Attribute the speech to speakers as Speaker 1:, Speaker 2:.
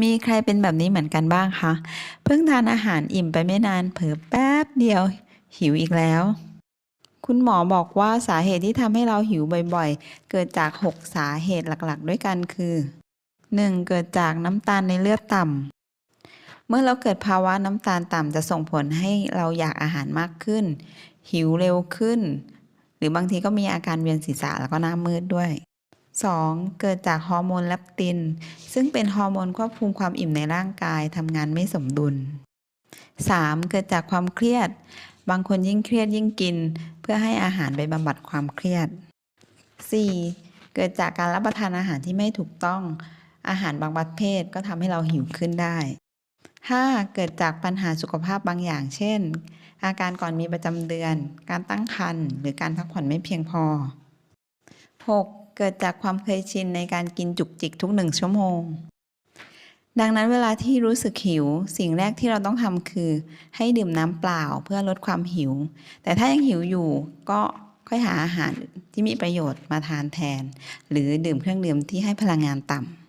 Speaker 1: มีใครเป็นแบบนี้เหมือนกันบ้างคะ เพิ่งทานอาหารอิ่มไปไม่นานเผลอแป๊บเดียวหิวอีกแล้ว คุณหมอบอกว่าสาเหตุที่ทำให้เราหิวบ่อยๆ เกิดจาก 6 สาเหตุหลักๆ ด้วยกันคือ 1. เกิดจากน้ำตาลในเลือดต่ำ เมื่อเราเกิดภาวะน้ำตาลต่ำจะส่งผลให้เราอยากอาหารมากขึ้น หิวเร็วขึ้น หรือบางทีก็มีอาการเวียนศีรษะแล้วก็หน้ามืดด้วย 2. เกิดจากฮอร์โมนเลปติน ซึ่งเป็นฮอร์โมนควบคุมความอิ่มในร่างกายทำงานไม่สมดุล 3. เกิดจากความเครียด บางคนยิ่งเครียดยิ่งกิน เพื่อให้อาหารไปบำบัดความเครียด 4. เกิดจากการรับประทานอาหารที่ไม่ถูกต้อง อาหารบางประเภทก็ทำให้เราหิวขึ้นได้ 5. เกิดจากปัญหาสุขภาพบางอย่าง เช่น อาการก่อนมีประจำเดือน การตั้งครรภ์หรือการพักผ่อนไม่เพียงพอ 6. เกิดจากความเคยชินในการกินจุกจิกทุกหนึ่งชั่วโมง ดังนั้นเวลาที่รู้สึกหิว สิ่งแรกที่เราต้องทำคือ ให้ดื่มน้ำเปล่าเพื่อลดความหิว แต่ถ้ายังหิวอยู่ก็ค่อยหาอาหารที่มีประโยชน์มาทานแทน หรือดื่มเครื่องดื่มที่ให้พลังงานต่ำ